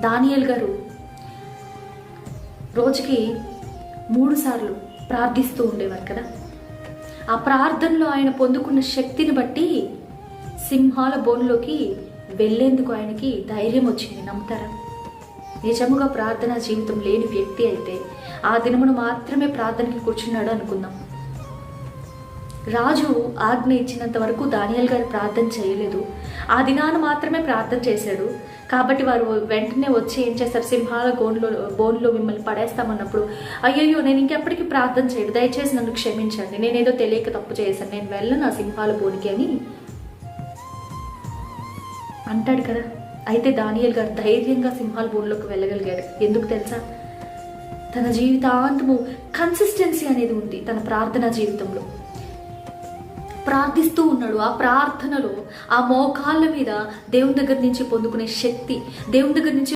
దానియల్ గారు రోజుకి మూడు సార్లు ప్రార్థిస్తూ ఉండేవారు కదా. ఆ ప్రార్థనలో ఆయన పొందుకున్న శక్తిని బట్టి సింహాల బోన్లోకి వెళ్ళేందుకు ఆయనకి ధైర్యం వచ్చింది. నమ్ముతారా? నిజముగా ప్రార్థన జీవితం లేని వ్యక్తి అయితే ఆ దినమును మాత్రమే ప్రార్థనకి కూర్చున్నాడు అనుకుందాం. రాజు ఆజ్ఞ ఇచ్చినంత వరకు దానియల్ గారు ప్రార్థన చేయలేదు. ఆ దినాన మాత్రమే ప్రార్థన చేశాడు. కాబట్టి వారు వెంటనే వచ్చి ఏం చేస్తారు? సింహాల గోన్లో బోన్లో మిమ్మల్ని పడేస్తామన్నప్పుడు అయ్యయ్యో నేను ఇంకెప్పటికీ ప్రార్థన చేయడు. దయచేసి నన్ను క్షమించండి. నేనేదో తెలియక తప్పు చేశాను. నేను వెళ్ళను ఆ సింహాల బోనికి అని అంటాడు కదా. అయితే దానియల్ గారు ధైర్యంగా సింహాల బోన్లోకి వెళ్ళగలిగాడు. ఎందుకు తెలుసా? తన జీవితాంతము కన్సిస్టెన్సీ అనేది ఉంది తన ప్రార్థనా జీవితంలో. ప్రార్థిస్తూ ఉన్నాడు. ఆ ప్రార్థనలో ఆ మోకాళ్ళ మీద దేవుని దగ్గర నుంచి పొందుకునే శక్తి దేవుని దగ్గర నుంచి